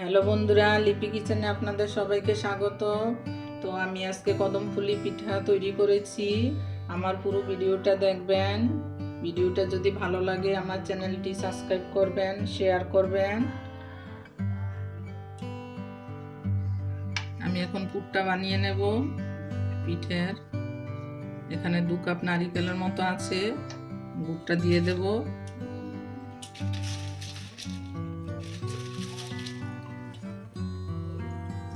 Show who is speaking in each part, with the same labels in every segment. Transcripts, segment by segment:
Speaker 1: Hello বন্ধুরা, লিপি কিচেনে আপনাদের সবাইকে স্বাগত। তো আমি আজকে কদমফুলি পিঠা তৈরি করেছি। আমার পুরো ভিডিওটা দেখবেন। ভিডিওটা যদি ভালো লাগে আমার চ্যানেলটি সাবস্ক্রাইব করবেন, শেয়ার করবেন। আমি এখন পুরটা বানিয়ে নেব পিঠের। এখানে দু কাপ নারিকেলের মতো আছে। গুড়টা দিয়ে দেবো।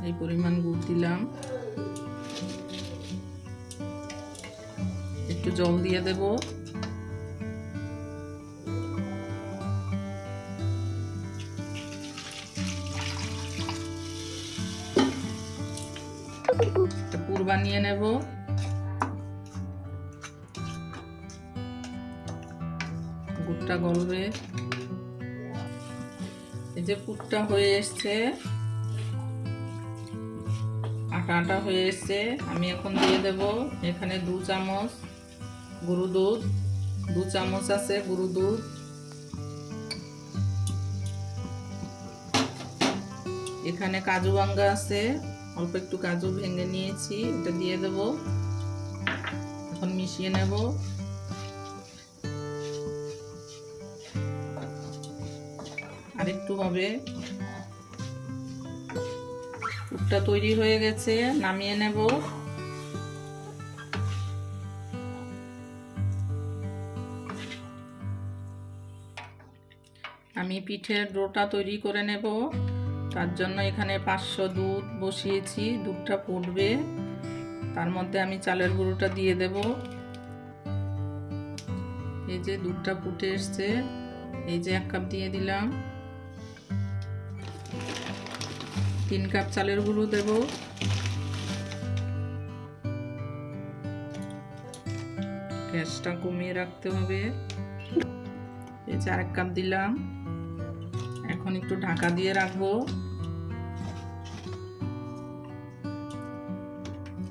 Speaker 1: এই পরিমাণ গুড় দিলাম। একটু জল দিয়ে দেব। পুর বানিয়ে নেব। গুড়টা গলবে। এই যে পুরটা হয়ে এসছে। আটা আটা হয়ে এসছে। আমি এখন দিয়ে দেব এখানে দু চামচ গরু দুধ। দু চামচ আছে গরু দুধ। এখানে কাজু বাঙ্গা আছে। অল্প একটু কাজু ভেঙে নিয়েছি, এটা দিয়ে দেব। এখন মিশিয়ে নেব। আরেকটু হবে। পুরটা তৈরি হয়ে গেছে, নামিয়ে নেব। আমি পিঠের ডোটা তৈরি করে নেব। তার জন্য এখানে পাঁচশো দুধ বসিয়েছি, দুধটা ফুটবে। তার মধ্যে আমি চালের গুঁড়োটা দিয়ে দেব। এই যে দুধটা ফুটে এসছে, এই যে এক কাপ দিয়ে দিলাম। তিন কাপ চালের গুঁড়ো দেব। গ্যাসটা কমিয়ে রাখতে হবে। এই যে আরেক কাপ দিলাম। এখন একটু ঢাকা দিয়ে রাখব।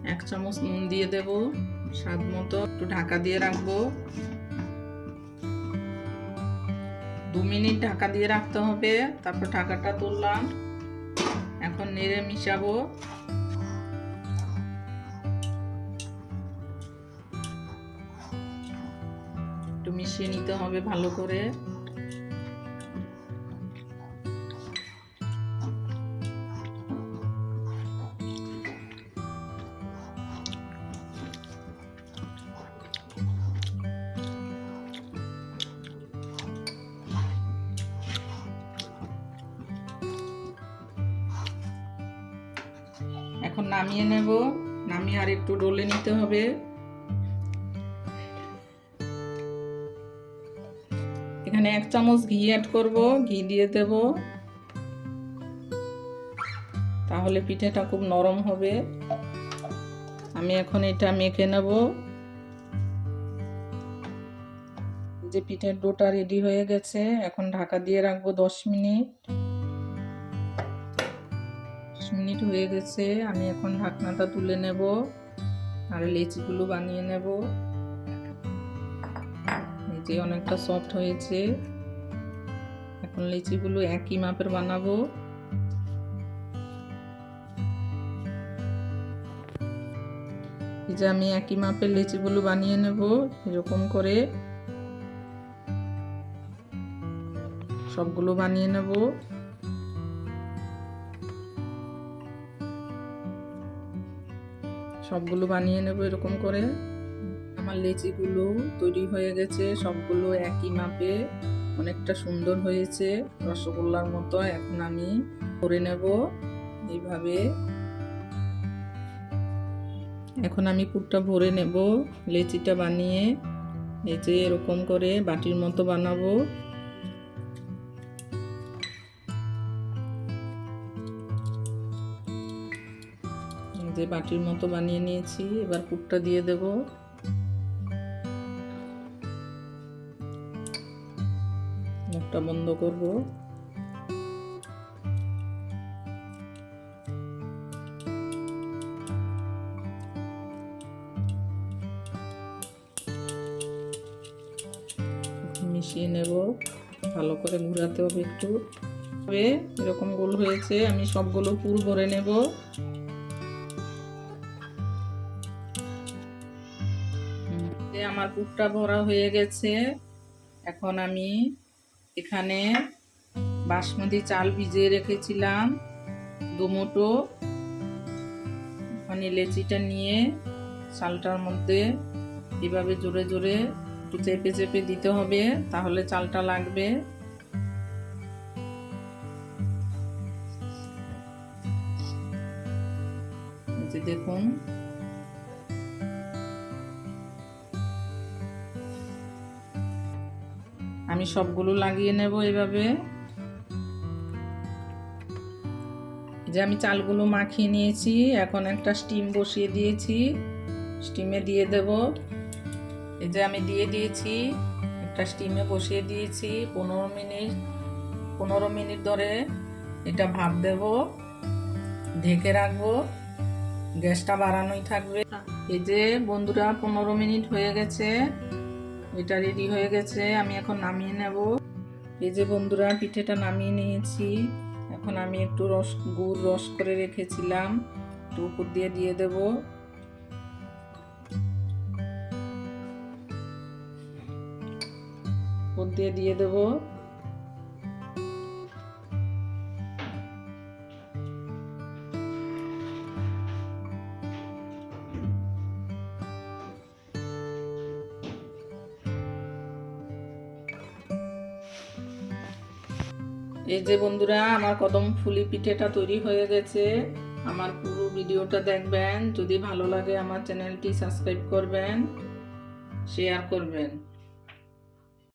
Speaker 1: এক চামচ নুন দিয়ে দেব, স্বাদ মতো। একটু ঢাকা দিয়ে রাখব। দু মিনিট ঢাকা দিয়ে রাখতে হবে। তারপর ঢাকাটা তুললাম। নেড়ে মিশাবো। একটু মিশিয়ে নিতে হবে ভালো করে। এখন নামিয়ে নেব। নামিয়ে আর একটু ডলে নিতে হবে। এখানে এক চামচ ঘি অ্যাড করব, ঘি দিয়ে দেব। তাহলে পিঠেটা খুব নরম হবে। আমি এখন এটা মেখে নেব। যে পিঠের ডোটা রেডি হয়ে গেছে, এখন ঢাকা দিয়ে রাখব দশ মিনিট। মিনিট হয়ে গেছে, আমি এখন ঢাকনাটা তুলে নেব আর লেচিগুলো বানিয়ে নেব। যে অনেকটা সফট হয়েছে। এখন লেচিগুলো একই মাপের বানাবো। এই যে আমি একই মাপের লেচিগুলো বানিয়ে নেব এরকম করে। সবগুলো বানিয়ে নেব। সবগুলো বানিয়ে নেব এরকম করে। আমার লেচিগুলো তৈরি হয়ে গেছে, সবগুলো একই মাপে। অনেকটা সুন্দর হয়েছে, রসগোল্লার মতো এখন আমি করে নেব এইভাবে। এখন আমি পুরটা ভরে নেব, লেচিটা বানিয়ে, এই যে এরকম করে বাটির মতো বানাবো। যে বাটির মতো বানিয়ে নিয়েছি, এবার পুরটা দিয়ে দেব। মুখটা বন্ধ করব। মিশিয়ে নেব, ভালো করে ঘুরাতে হবে একটু। এরকম গোল হয়েছে, আমি সবগুলো পুর ভরে নেব। আমার পুরটা ভরা হয়ে গেছে। এখন আমি এখানে বাসমতি চাল ভিজিয়ে রেখেছিলাম দুমুটো ওখানে লেচিটা নিয়ে চালটার মধ্যে এভাবে জোরে জোরে একটু চেপে চেপে দিতে হবে, তাহলে চালটা লাগবে। দেখুন আমি সবগুলো লাগিয়ে নেব এভাবে। যে আমি চালগুলো মাখিয়ে নিয়েছি এখন একটা স্টিম বসিয়ে দিয়েছি। স্টিমে দিয়ে দেব। এই যে আমি দিয়ে দিয়েছি একটা স্টিমে বসিয়ে দিয়েছি পনেরো মিনিট পনেরো মিনিট ধরে এটা ভাপ দেব ঢেকে রাখব গ্যাসটা বাড়ানোই থাকবে। এই যে বন্ধুরা পনেরো মিনিট হয়ে গেছে। এটা রেডি হয়ে গেছে, আমি এখন নামিয়ে নেব। এই যে বন্ধুরা, পিঠেটা নামিয়ে নিয়েছি। এখন আমি একটু রস, গুড় রস করে রেখেছিলাম, একটু উপর দিয়ে দিয়ে দেব। উপর দিয়ে দিয়ে দেব। এই যে বন্ধুরা, আমার কদম ফুলি পিঠেটা তৈরি হয়ে গেছে। আমার পুরো ভিডিওটা দেখবেন। যদি ভালো লাগে আমার চ্যানেলটি সাবস্ক্রাইব করবেন শেয়ার করবেন।